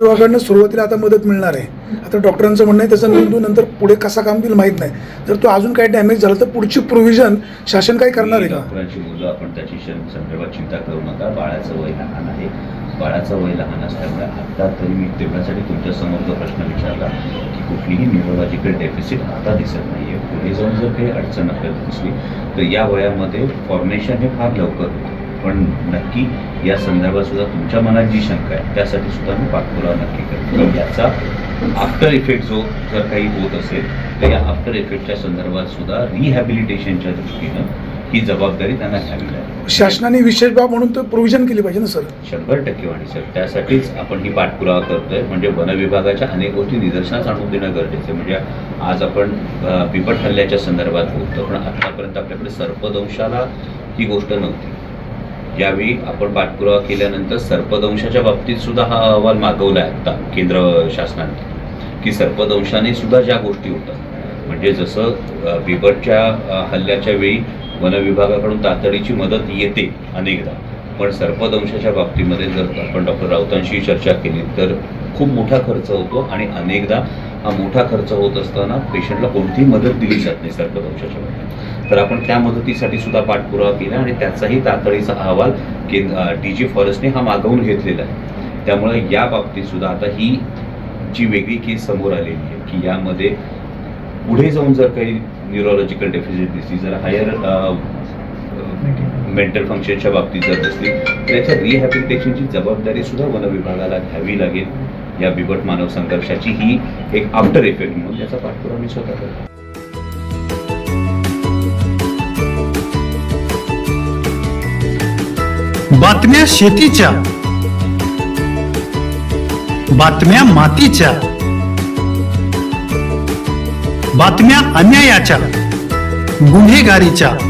विभागाकडनं सुरुवातीला आता मदत मिळणार आहे. आता डॉक्टरांचं म्हणणं आहे त्याचा मेंदू नंतर पुढे कसा काम केलं माहीत नाही. जर तो अजून काही डॅमेज झाला तर पुढची प्रोव्हिजन शासन काय करणार आहे का? मुलं आपण त्याची शन- संदर्भात चिंता करू नका. बाळाचं वय लहान आहे. बाळाचं वय लहान असल्यामुळे आता तरी मी तेवढ्यासाठी तुमच्यासमोर जो प्रश्न विचारला की कुठलीही न्यूरोलॉजिकल डेफिसिट आता दिसत नाहीये. पुढे जाऊन जर काही अडचण आपल्याला दिसली तर या वयामध्ये फॉर्मेशन हे फार लवकर होतं. पण नक्की या संदर्भात सुद्धा तुमच्या मनात जी शंका आहे त्यासाठी सुद्धा मी पाठपुरावा नक्की करतो याचा आफ्टर इफेक्ट जो जर काही होत असेल तर या आफ्टर इफेक्टच्या संदर्भात सुद्धा रिहॅबिलिटेशनच्या दृष्टीनं ही जबाबदारी त्यांना घ्यावी लागेल. शासनाने विशेष बाब म्हणून तर प्रोव्हिजन केली पाहिजे ना सर? शंभर टक्के वाणी सर. त्यासाठीच आपण ही पाठपुरावा करतोय. म्हणजे वन विभागाच्या अनेक गोष्टी निदर्शनास आणून देणं गरजेचं आहे. म्हणजे आज आपण बिबट हल्ल्याच्या संदर्भात बोलतो पण आतापर्यंत आपल्याकडे सर्पदंशाला ही गोष्ट नव्हती. यावेळी आपण पाठपुरावा केल्यानंतर सर्पदंशाच्या बाबतीत सुद्धा हा अहवाल मागवला आहे आता केंद्र शासनाने. की सर्पदंशाने सुद्धा ज्या गोष्टी होतात म्हणजे जसं बिबटच्या हल्ल्याच्या वेळी वन विभागाकडून तातडीची मदत येते अनेकदा. पण सर्पदंशाच्या बाबतीमध्ये जर आपण डॉक्टर राऊतांशी चर्चा केली तर खूप मोठा खर्च होतो आणि अनेकदा हा मोठा खर्च होत असताना पेशंटला कोणतीही मदत दिली जात नाही सरकार बाबतीत तर आपण त्या मदतीसाठी सुद्धा पाठपुरावा केला आणि त्याचाही तातडीचा अहवाल केंद्र डी जी फॉरेस्टने हा मागवून घेतलेला आहे. त्यामुळे या बाबतीत सुद्धा आता ही जी वेगळी केस समोर आलेली आहे की यामध्ये पुढे जाऊन जर काही न्यूरोलॉजिकल डेफिसिट दिसली जर हायर मेंटल फंक्शनच्या बाबतीत जर दिसली तर याच्या रिहॅबिलिटेशनची जबाबदारी सुद्धा वन विभागाला घ्यावी लागेल. या बिबट मानव संघर्षाची ही एक आफ्टर इफेक्ट म्हणून. याचा पाठपुरावा मी स्वतः करतो. बातम्या शेतीच्या. बातम्या मातीच्या. बातम्या अन्यायाच्या. गुन्हेगारीच्या.